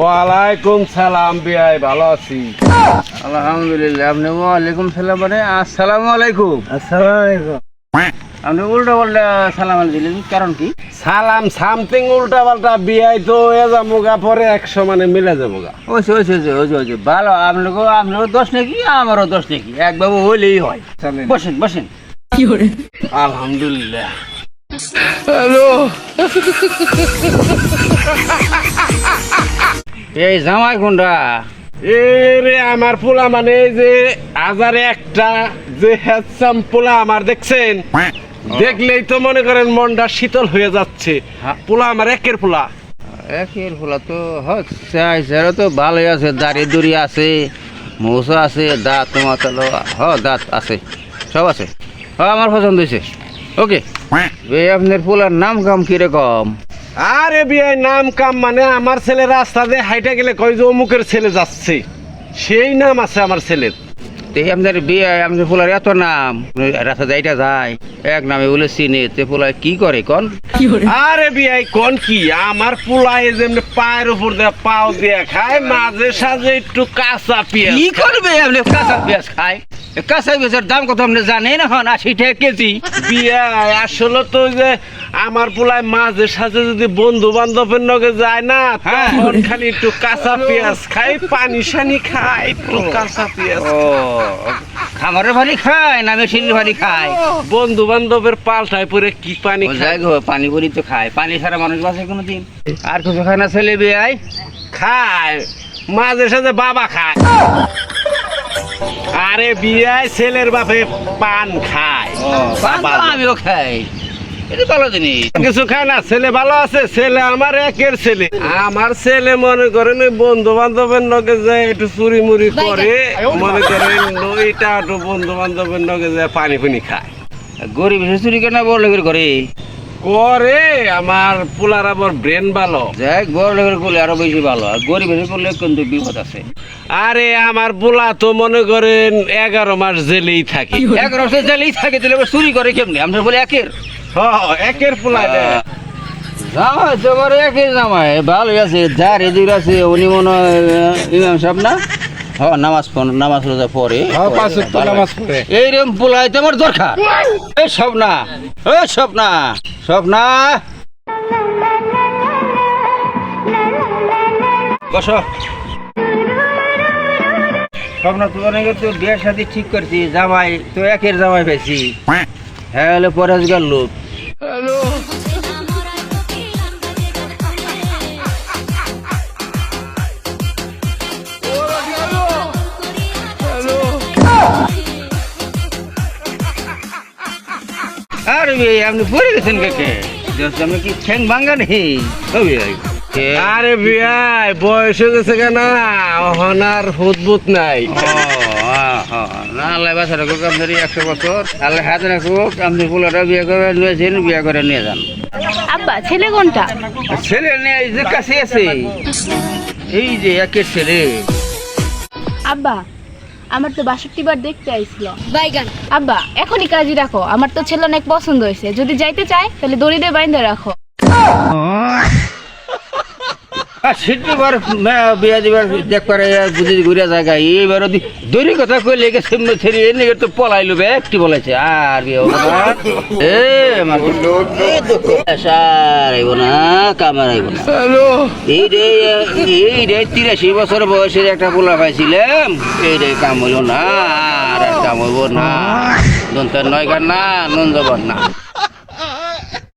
ওয়ালাইকুম সালাম বিয়াই ভালো আছি। আলহামদুলিল্লাহ আপনি ওয়ালাইকুম সালাম মানে আসসালামু আলাইকুম। আসসালামাইকুম আপনি উল্টা পাল্টা সালাম দিলেন কারণ কি? সালাম সামথিং উল্টা পাল্টা বিয়াই তো এ যাব গা পরে একশো মানে মিলে যাব গা ওইছে ওইছে ওইছে ওইছে ওইছে ভালো আপনাকে আপনারও দোষ নাকি আমারও দোষ নাকি? একবাবু হইলেই হয়। বসেন বসেন। আলহামদুলিল্লাহ। এই জামাই কোনটা এ রে আমার পোলা মানে যে হাজারে একটা যে হ্যাডসাম পোলা আমার দেখছেন? দেখলেই তো মনে করেন মনটা শীতল হয়ে যাচ্ছে। হ্যাঁ। পোলা আমার একের পোলা একের ফলা তো হচ্ছে তো ভালোই আছে দাড়ি দুড়ি আছে মৌসা আছে দাঁত মাতালো হ দাঁত আছে সব আছে। হ আমার পছন্দ হয়েছে। ওকে। আপনার ফুলার নাম কাম কীরকম? আরে বিয়াই নাম কাম মানে আমার ছেলে রাস্তা দিয়ে হাইটা গেলে কয় যে অমুকের ছেলে যাচ্ছে। সেই নাম আছে আমার ছেলের। আপনার বিয়ে আপনার ফুলার এত নাম। রাস্তা যাইটা যায় এক নামে বলে চিনে তে ফুলার কি করে কন? আরে বিয়াই কোন কি? আমার পোলায় যেমনি পায়ের উপর দিয়ে পাও দিয়ে খায় মাঝে সাঝে একটু কাঁচা পেঁয়াজ কি করবে আপনি? কাঁচা পেঁয়াজ খায়? এ কাঁচা পেঁয়াজের দাম কত আপনি জানেন এখন? আশি টাকা কেজি। বিয়াই আসলে তো যে আমার পোলায় মাঝে সাঝে যদি বন্ধু বান্ধবের নগে যায় না হ্যাঁ। তখন খালি একটু কাঁচা পেঁয়াজ খাই পানি সানি খায় একটু কাঁচা পেঁয়াজ খামারের ভারি খায় না মেশিনের ভারি খায়? বন্ধু বান্ধবের পাল্টায় পরে কি পানি খায়? গো পানি পুরি তো খায়। পানি ছাড়া মানুষ বাঁচে কোনো দিন আর কিছু খায় না ছেলে বিয়াই খায়। মাঝে সাঝে বাবা খায়। আরে বিয়ায় ছেলের বাপে পান খায়। আমিও খাই। এটা ভালো জিনিস। কিছু খায় না ছেলে ভালো আছে ছেলে আমার একের ছেলে। আমার ছেলে মনে করেন ওই বন্ধু বান্ধবের নগে যায় একটু চুরি মুড়ি করে মনে করেন নইটা একটু বন্ধু বান্ধবের নগে যায় পানি পানি খায়। গরিব এসে চুরি কেনা বড় লোকের করে করে আমার পোলার আবার ব্রেন ভালো। যাই বড় লোকের করলে আরও বেশি ভালো। আর গরিব এসে করলে কিন্তু বিপদ আছে। আরে আমার পোলা তো মনে করেন এগারো মাস জেলেই থাকে। এক রসে জালেই থাকে তাহলে আবার চুরি করে কেমনি? আমরা বলে একের। হ, একের পোলা রে। জামাই তোমার একই জামাই। ভালো আছে যার এদিকে আছে উনি মনে হয় ইমাম সাহেব না? হ নামাজ নামাজ রোজা পড়ে। হ্যাঁ। এইরকম পোলাই তোমার দরকার। এই সব না এই সব না সব না বসো। স্বপ্ন তোমার নাকি তো বিয়ের সাথে ঠিক করছি জামাই তো একের জামাই পেয়েছি হ্যাঁ। হলে পরেজগার লোক। আরে আপনি পড়ে গেছেন কাকে আমি কি ঠ্যাং ভাঙ্গা নেই আরে বিয়াই বয়স হয়ে গেছে কেন? অহন আর হুদবুত নাই না আল্লাহ বাসার হোক আপনার একশো বছর। আল্লাহ হাতে রাখুক আপনি পোলাটা বিয়ে করে নিয়েছেন বিয়ে করে নিয়ে যান। আব্বা ছেলে কোনটা? ছেলে নিয়ে যে কাছে আছে। এই যে একের ছেলে। আব্বা আমার তো বাষট্টি বার দেখতে আইছিল বাইগান আব্বা এখনই কাজই রাখো আমার তো ছেলে অনেক পছন্দ হয়েছে। যদি যাইতে চায় তাহলে দড়ি দিয়ে বাইন্ধে রাখো। আর সেটিবার বিয়া দিবার দেখবার বুঝে ঘুরিয়া জায়গা। এইবার দৈরি কথা কই লেগে সেমনে ছেড়ে এনে তো পলাইলো বে একটি আর বিয়ে এ আমার সার আইব না কামার আইব না। এই রে এই রে তিরাশি বছর বয়সের একটা পোলা পাইছিলাম। এই রে কাম হইল না আর কাম হইব না। নয় গান না নন না।